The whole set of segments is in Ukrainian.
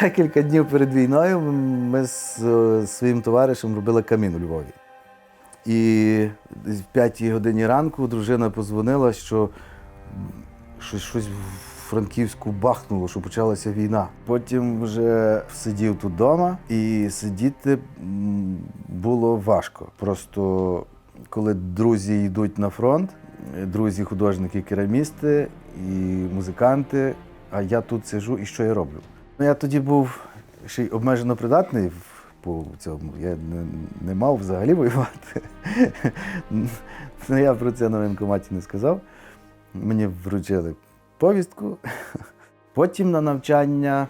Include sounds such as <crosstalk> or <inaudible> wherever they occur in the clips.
Декілька днів перед війною ми з е, своїм товаришем робили камін у Львові. І в п'ятій годині ранку дружина позвонила, що щось, щось в Франківську бахнуло, що почалася війна. Потім вже сидів тут вдома, і сидіти було важко. Просто коли друзі йдуть на фронт, друзі, художники, керамісти і музиканти, а я тут сижу і що я роблю? Ну, я тоді був ще й обмежено придатний по цьому. Я не, не мав взагалі воювати. Ну, я про це на воєнкоматі не сказав. Мені вручили повістку. Потім на навчання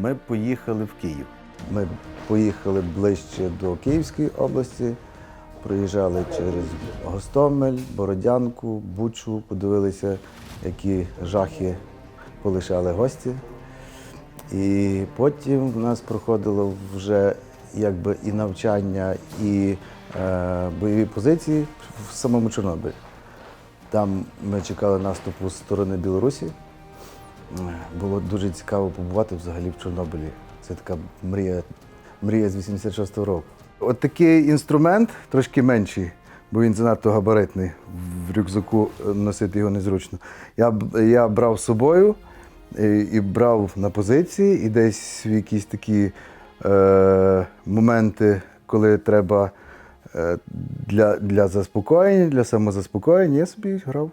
ми поїхали в Київ. Ми поїхали ближче до Київської області, проїжджали через Гостомель, Бородянку, Бучу, подивилися, які жахи полишали гості. І потім в нас проходило вже якби і навчання, і е, бойові позиції в самому Чорнобилі. Там ми чекали наступу з сторони Білорусі. Е, Було дуже цікаво побувати взагалі в Чорнобилі. Це така мрія, мрія з 86-го року. От такий інструмент трошки менший, бо він занадто габаритний. В рюкзаку носити його незручно. Я, я брав з собою і, брав на позиції, і десь в якісь такі е, моменти, коли треба е, для, для заспокоєння, для самозаспокоєння, я собі грав.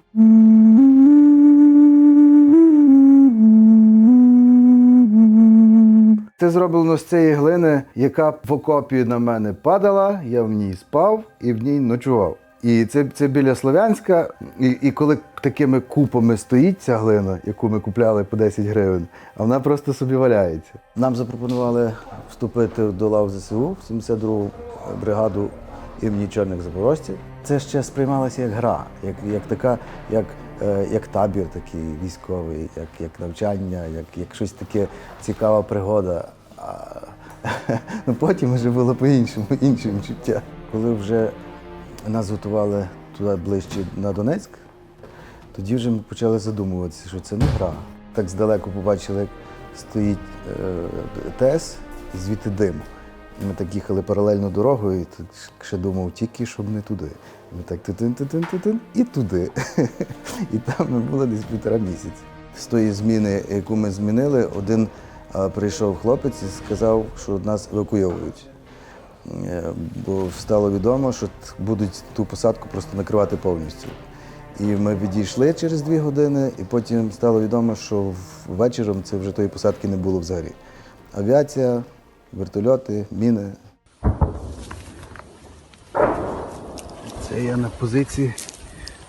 Це зроблено з цієї глини, яка в окопі на мене падала, я в ній спав і в ній ночував. І це, це біля Слов'янська. І, і коли такими купами стоїть ця глина, яку ми купляли по 10 гривень, а вона просто собі валяється. Нам запропонували вступити до лав ЗСУ в 72-гу бригаду імені чорних запорожців. Це ще сприймалося як гра, як, як така, як, е, як табір такий військовий, як, як навчання, як, як щось таке цікава пригода. А, <laughs> ну, потім вже було по-іншому, інше відчуття. Коли вже нас готували туди ближче на Донецьк, тоді вже ми почали задумуватися, що це не гра. Так здалеку побачили, як стоїть е, ТЕС звідти дим. Ми так їхали паралельно дорогою, і так ще думав, тільки щоб не туди. Ми так титин титин титин і туди. <laughs> І там ми були десь півтора місяці. З тої зміни, яку ми змінили, один е, прийшов хлопець і сказав, що нас евакуйовують. Е, Бо стало відомо, що будуть ту посадку просто накривати повністю. І ми відійшли через дві години, і потім стало відомо, що вечором це вже тої посадки не було взагалі. Авіація, вертольоти, міни. Це я на позиції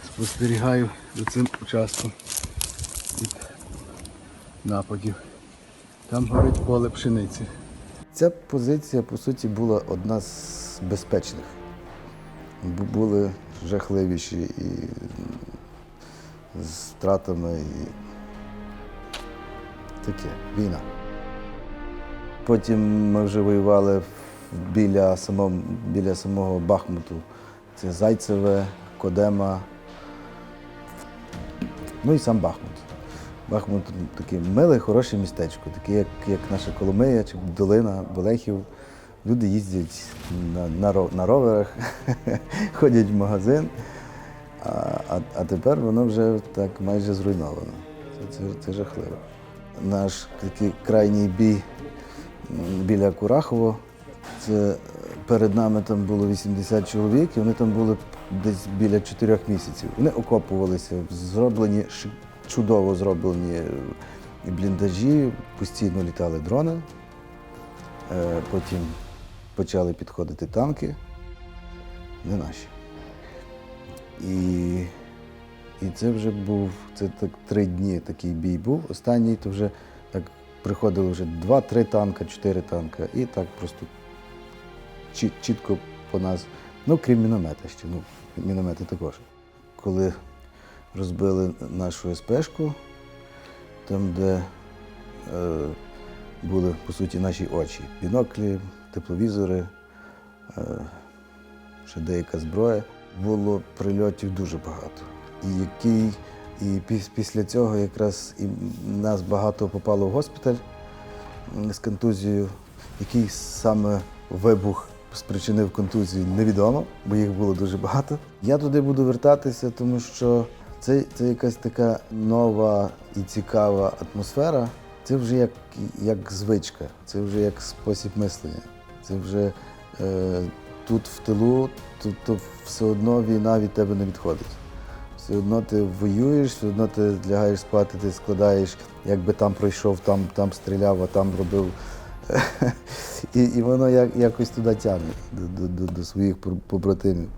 спостерігаю за цим участком від нападів. Там горить поле пшениці. Ця позиція, по суті, була одна з безпечних. Бу- Були жахливіші і з втратами, і таке, війна. Потім ми вже воювали біля самого, біля самого Бахмуту. Це Зайцеве, Кодема, ну і сам Бахмут. Бахмут таке миле, хороше містечко, таке, як, як наша Коломия чи долина Белехів. Люди їздять на, на, на роверах, <laughs> ходять в магазин, а, а, а тепер воно вже так майже зруйновано. Це, це, це жахливо. Наш такий крайній бій біля Курахово. Це перед нами там було 80 чоловік, і вони там були десь біля 4 місяців. Вони окопувалися, зроблені чудово зроблені бліндажі, постійно літали дрони. Е, Потім почали підходити танки, не наші. І, і це вже був це так три дні такий бій був. Останній то вже так приходили вже два-три танка, чотири танка, і так просто чіт- чітко по нас. Ну, крім міномета ще. Ну, міномети також. Коли розбили нашу СПшку, там, де е, були, по суті, наші очі. Біноклі, тепловізори, е, ще деяка зброя. Було прильотів дуже багато. І який, і піс- після цього якраз і нас багато попало в госпіталь. з контузією. Який саме вибух спричинив контузію, невідомо, бо їх було дуже багато. Я туди буду вертатися, тому що це, це якась така нова і цікава атмосфера. Це вже як, як звичка, це вже як спосіб мислення. Це вже е, тут в тилу, то, то все одно війна від тебе не відходить. Все одно ти воюєш, все одно ти лягаєш спати, ти складаєш, якби там пройшов, там, там стріляв, а там робив. <laughs> І, і воно як, якось туди тягне до, до, до своїх побратимів.